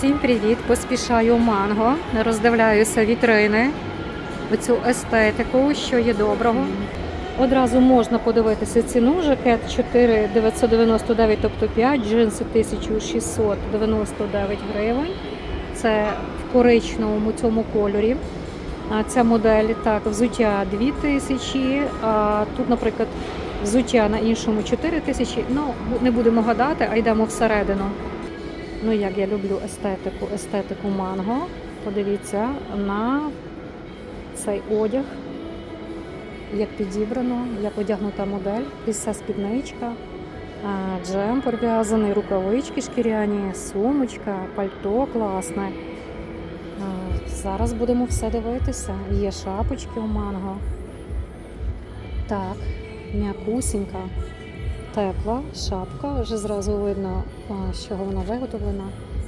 Всім привіт! Поспішаю манго, роздивляюся вітрини, оцю естетику, що є доброго. Одразу можна подивитися ціну. Жакет 4,999, тобто 5, джинси 1699 гривень. Це в коричневому цьому кольорі. Ця модель так, взуття 2000, а тут, наприклад, взуття на іншому 4000. Ну, не будемо гадати, а йдемо всередину. Ну, як я люблю естетику, естетику манго. Подивіться на цей одяг, як підібрано, як одягнута модель, піса спідничка, а, джемпер рукавички шкіряні, сумочка, пальто класне. Зараз будемо все дивитися. Є шапочки у манго. Так, м'якусінька, тепла шапка. Вже зразу видно, з чого вона виготовлена.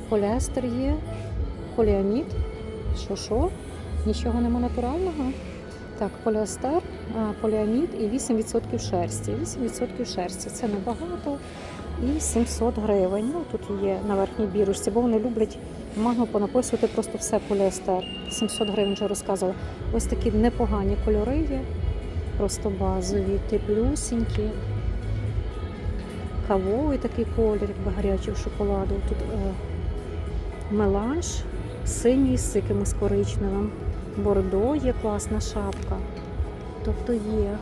Поліестер є, поліамід. Що? Нічого нема натурального. Так, поліестер, поліамід і 8% шерсті. 8% шерсті це небагато. І 700 гривень. Ну, тут є на верхній бірочці, бо вони люблять манго понаписувати просто все поліестер. 700 гривень вже розказувала. Ось такі непогані кольори є. Просто базові, теплюсінькі. Кавовий такий колір, якби гарячого шоколаду. Тут е, меланж синій з якимось коричневим. Бордо є класна шапка. Тобто є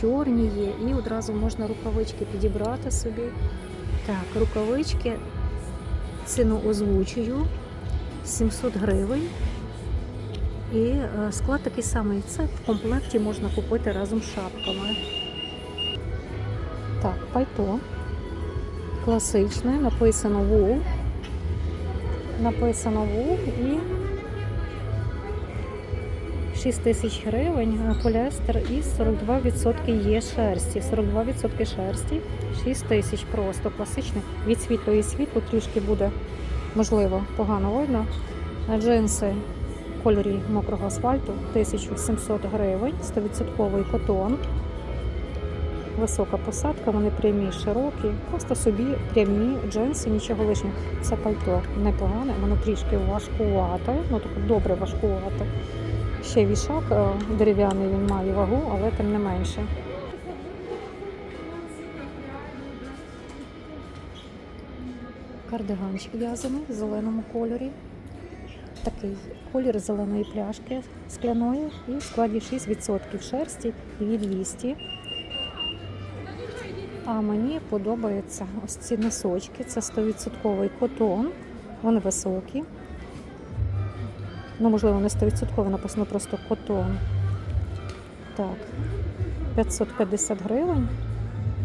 чорні є, і одразу можна рукавички підібрати собі. Так, рукавички ціну озвучую 700 гривень. І е, склад такий самий. Це в комплекті можна купити разом з шапками. Так, пальто. Класичне, написано ВУ. Написано ВУ і 6 тисяч гривень, поліестер і 42% є шерсті. 42% шерсті, 6 тисяч просто класичний. Від світло і світло трішки буде, можливо, погано видно. Джинси кольорі мокрого асфальту 1700 гривень, 100% котон. Висока посадка, вони прямі, широкі, просто собі прямі джинси, нічого лишнього. Це пальто непогане, воно трішки важкувате, ну тобто добре важкувате. Ще вішак е, дерев'яний він має вагу, але тим не менше. Кардиганчик в'язаний в зеленому кольорі. Такий колір зеленої пляшки скляної і складі 6% шерсті і 200. А мені подобаються ось ці носочки. Це 100% котон. Вони високі. Ну, можливо, не 100% написано просто котон. Так, 550 гривень,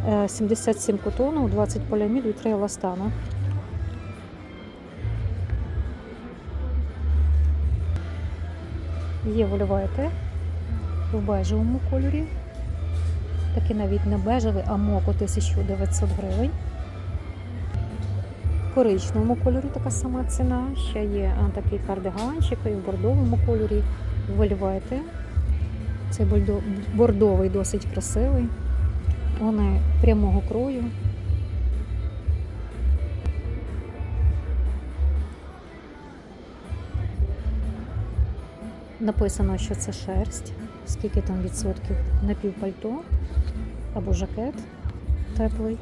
Е, 77 котону, 20 поліаміду і 3 еластану. Є вольвети в бежевому кольорі. Такий навіть не бежевий, а моко 1900 гривень. В коричневому кольорі така сама ціна. Ще є такий кардиганчик і в бордовому кольорі вольвети. Цей бордовий досить красивий. Вони прямого крою. Написано, що це шерсть, скільки там відсотків напівпальто або жакет теплий.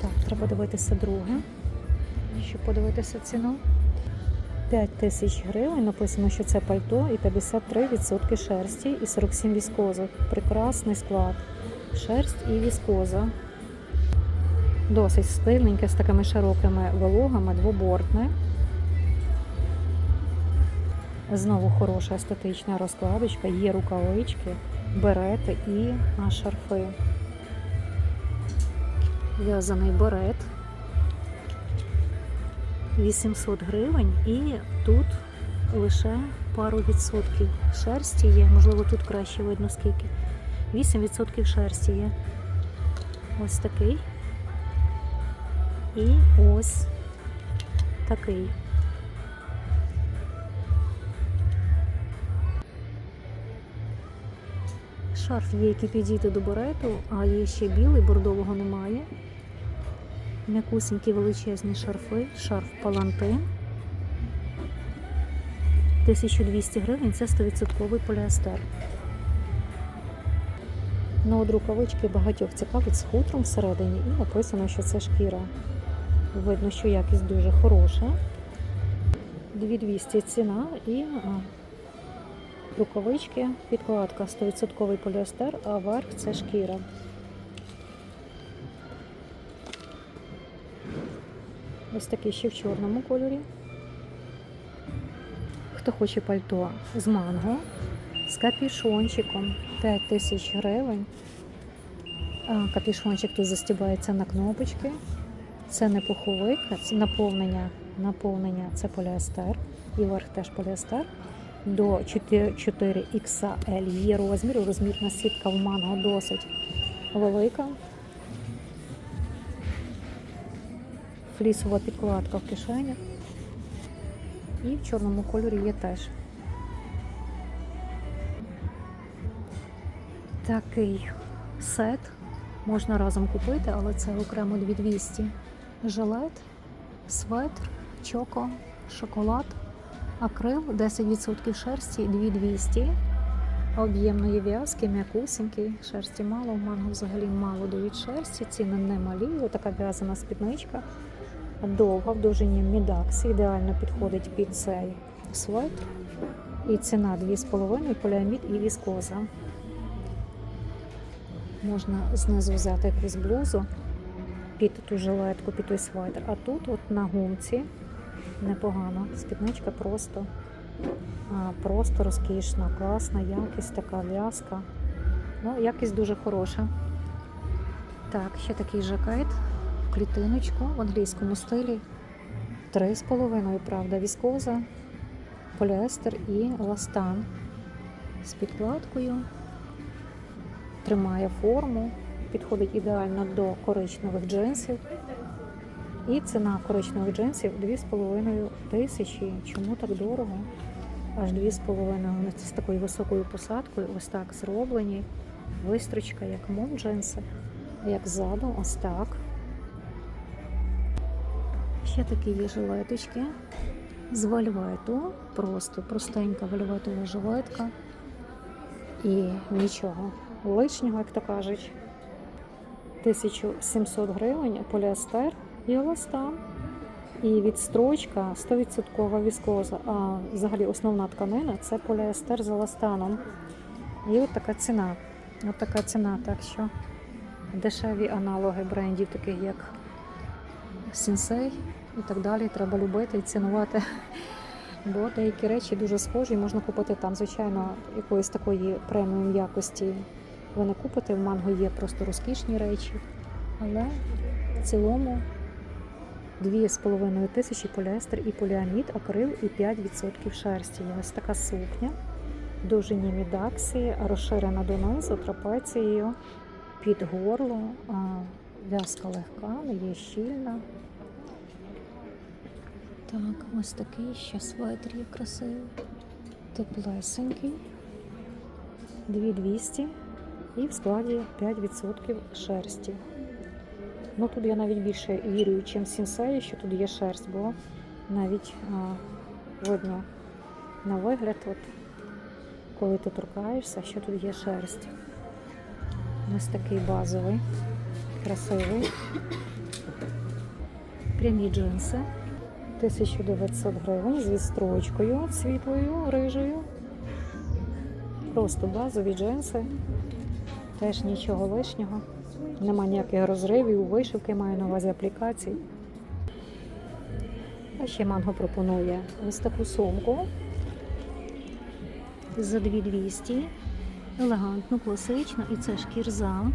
Так, треба дивитися друге, щоб подивитися ціну. 5 тисяч гривень. Написано, що це пальто і 53% шерсті і 47 віскоза. Прекрасний склад. Шерсть і віскоза. Досить стильненьке з такими широкими вологами, двобортне. Знову хороша естетична розкладочка, є рукавички, берети і шарфи. В'язаний берет. 800 гривень і тут лише пару відсотків шерсті є. Можливо, тут краще видно скільки. 8% шерсті є. Ось такий. І ось такий. Шарф є, який підійде до берету, а є ще білий, бордового немає. М'якусенькі величезні шарфи, шарф палантин. 1200 гривень це 100% поліестер. Ну, от рукавички багатьох цікавить з хутром всередині і написано, що це шкіра. Видно, що якість дуже хороша. 2200 ціна і рукавички, підкладка 100% поліестер, а верх це шкіра. Ось такий ще в чорному кольорі. Хто хоче пальто з манго, з капішончиком 5 тисяч гривень. Капішончик тут застібається на кнопочки. Це не пуховик, це наповнення. Наповнення це поліестер. І верх теж поліестер. До 4 4XL є розмір. Розмірна сітка в манго досить велика. Флісова підкладка в кишенях. І в чорному кольорі є теж. Такий сет можна разом купити, але це окремо 2200. Жилет, светр, чоко, шоколад, акрил, 10% шерсті 2200. Об'ємної в'язки, м'якусенький, шерсті мало, в манго взагалі мало дають шерсті, ціни не малі. Отака в'язана спідничка. Довга в довжині мідакс, ідеально підходить під цей светр. І ціна 2,5 поліамід і віскоза. Можна знизу взяти якусь блузу під ту жилетку, під той светр. А тут от на гумці непогано. Спідничка просто, просто розкішна, класна, якість, така в'язка. Ну, якість дуже хороша. Так, ще такий жакет в клітиночку в англійському стилі. 3,5, правда, віскоза, поліестер і ластан з підкладкою. Тримає форму, підходить ідеально до коричневих джинсів. І ціна коричневих джинсів 2,5 тисячі. Чому так дорого? Аж 2,5. Вони з такою високою посадкою, ось так зроблені. Вистрочка, як мом джинси, як ззаду, ось так. Ще такі є жилеточки з вельвету. Просто простенька вельветова жилетка. І нічого лишнього, як то кажуть. 1700 гривень поліестер і еластан. І відстрочка 100% віскоза. А взагалі основна тканина це поліестер з еластаном. І от така ціна. От така ціна. Так що дешеві аналоги брендів, таких як Сінсей і так далі, треба любити і цінувати. Бо деякі речі дуже схожі, можна купити там, звичайно, якоїсь такої преміум якості. Ви не купите, в манго є просто розкішні речі, але в цілому 2,5 тисячі поліестер і поліамід, акрил і 5% шерсті. Є Ось така сукня, довжині мідаксі, розширена донизу трапецією під горло, в'язка легка, не є щільна. Так, ось такий ще светр є красивий, теплесенький, 2200 і в складі 5% шерсті. Ну тут я навіть більше вірю, чим сінсеї, що тут є шерсть, бо навіть а, видно на вигляд, от, коли ти торкаєшся, що тут є шерсть. Ось такий базовий, красивий. Прямі джинси. 1900 гривень з відстрочкою світлою, рижею. Просто базові джинси. Теж нічого лишнього. Нема ніяких розривів, вишивки маю на увазі аплікацій. А ще манго пропонує ось таку сумку за 2200. Елегантну, класичну, і це шкірза.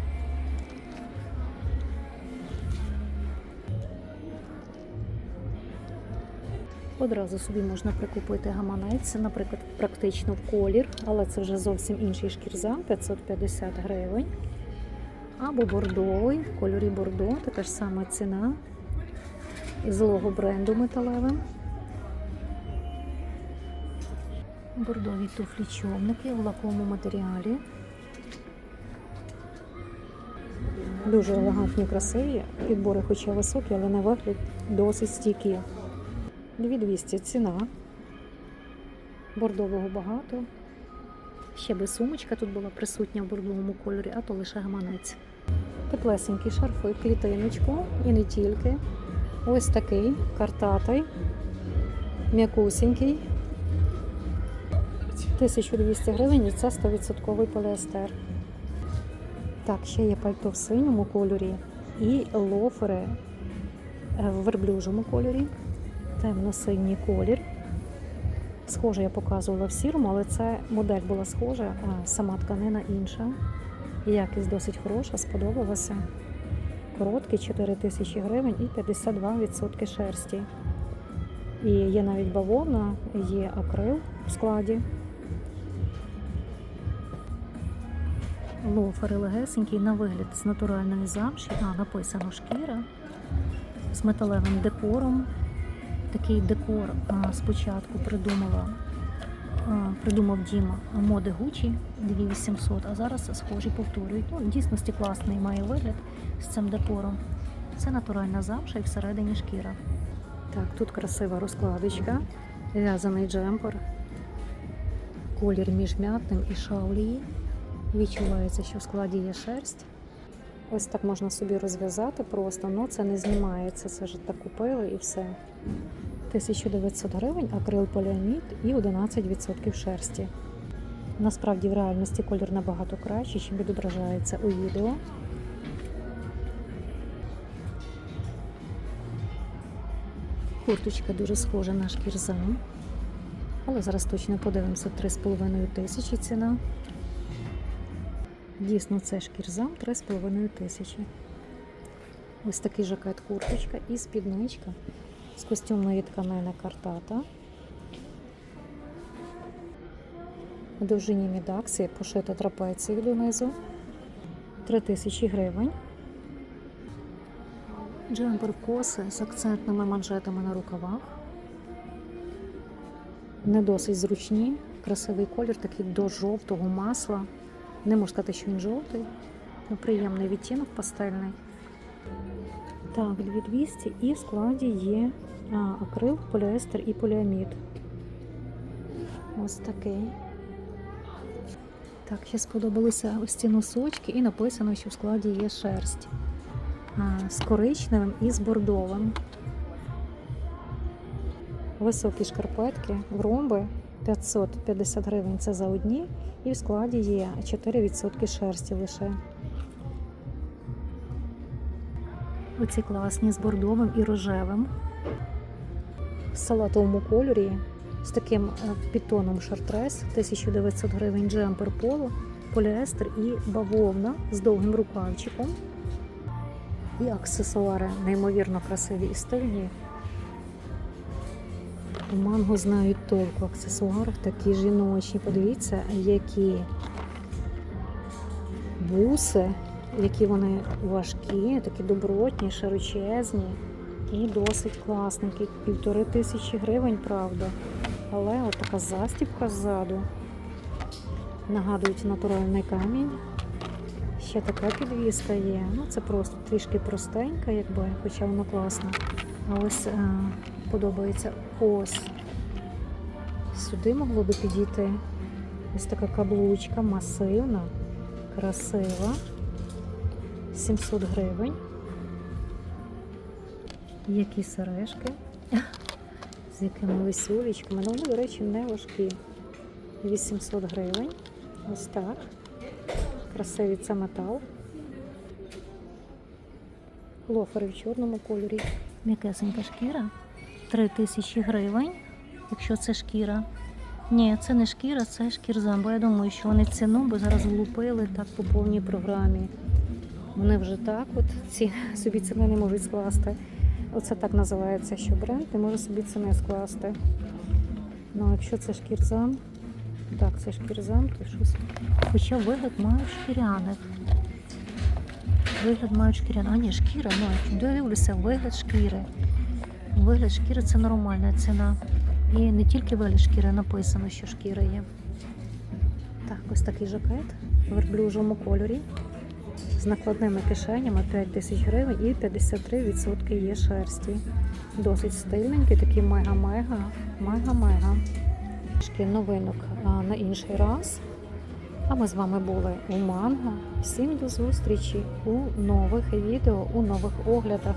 Одразу собі можна прикупити гаманець, наприклад, практично в колір, але це вже зовсім інший шкірза, 550 гривень. Або бордовий, в кольорі бордо, така ж сама ціна з лого бренду металевим. Бордові туфлі човники в лакому матеріалі. Дуже елегантні, красиві. Підбори, хоча високі, але на вигляд досить стійкі. 2200 ціна. Бордового багато. Ще би сумочка тут була присутня в бордовому кольорі, а то лише гаманець. Теплесенькі шарфи, клітиночку і не тільки. Ось такий картатий, м'якусенький. 1200 гривень і це 100% поліестер. Так, ще є пальто в синьому кольорі і лофери в верблюжому кольорі, темно-синій колір. Схоже, я показувала в сірому, але це модель була схожа, а сама тканина інша. Якість досить хороша, сподобалася. Короткий 4 тисячі гривень і 52% шерсті. І є навіть бавовна, є акрил в складі. Лофери легесенький на вигляд з натуральної замші, а написано шкіра з металевим декором. Такий декор спочатку придумала, придумав Діма моди Гучі 2800, а зараз схожі повторюють. Ну, дійсності класний має вигляд з цим декором. Це натуральна замша і всередині шкіра. Так, тут красива розкладочка, в'язаний джемпер, колір між м'ятним і шаулії. Відчувається, що в складі є шерсть. Ось так можна собі розв'язати просто, але це не знімається. Це ж так купили і все. 1900 гривень, акрил поліамід і 11% шерсті. Насправді в реальності колір набагато кращий, чим відображається у відео. Курточка дуже схожа на шкірзам. Але зараз точно подивимося 3,5 тисячі ціна. Дійсно, це шкірзам 3,5 тисячі. Ось такий жакет курточка і спідничка з костюмної тканини картата. У довжині мідаксі пошита трапецію донизу. 3 тисячі гривень. Джемпер коси з акцентними манжетами на рукавах. Не досить зручні. Красивий колір, такий до жовтого масла. Не можу сказати, що він жовтий, приємний відтінок пастельний. Так, 2200 і в складі є а, акрил, поліестер і поліамід. Ось такий. Так, ще сподобалися ось ці носочки і написано, що в складі є шерсть а, з коричневим і з бордовим. Високі шкарпетки в ромби 550 гривень це за одні, і в складі є 4% шерсті лише. Оці класні з бордовим і рожевим. В салатовому кольорі з таким е, підтоном шартрес 1900 гривень джемпер поло, поліестер і бавовна з довгим рукавчиком. І аксесуари неймовірно красиві і стильні. Манго знають толк в аксесуарах, такі жіночі. Подивіться, які буси, які вони важкі, такі добротні, широчезні і досить класненькі. Півтори тисячі гривень, правда. Але от така застібка ззаду. Нагадують натуральний камінь. Ще така підвіска є. Ну, це просто трішки простенька, якби, хоча вона класна. А ось е, подобається ось. Сюди могло би підійти ось така каблучка масивна, красива. 700 гривень. Які сережки з якими висюлечками. Ну, вони, до речі, не важкі. 800 гривень. Ось так. Красивий це метал. Лофери в чорному кольорі. М'якесенька шкіра. 3000 гривень, якщо це шкіра. Ні, це не шкіра, це шкірзам. Бо я думаю, що вони ціну би зараз влупили так по повній програмі. Вони вже так от ці собі ціни не можуть скласти. Оце так називається, що бренд не може собі ціни скласти. Ну, якщо це шкірзам, так, це шкірзам, то щось. Хоча вигляд мають шкіряних. Вигляд мають шкіряних. А ні, шкіра, ну, дивлюся, вигляд шкіри. Вигляд шкіри це нормальна ціна. І не тільки вигляд шкіри написано, що шкіра є. Так, ось такий жакет в верблюжому кольорі. З накладними кишенями 5 тисяч гривень і 53% є шерсті. Досить стильненький, такий мега-мега, мега-мега. Трішки новинок на інший раз. А ми з вами були у Манго. Всім до зустрічі у нових відео, у нових оглядах.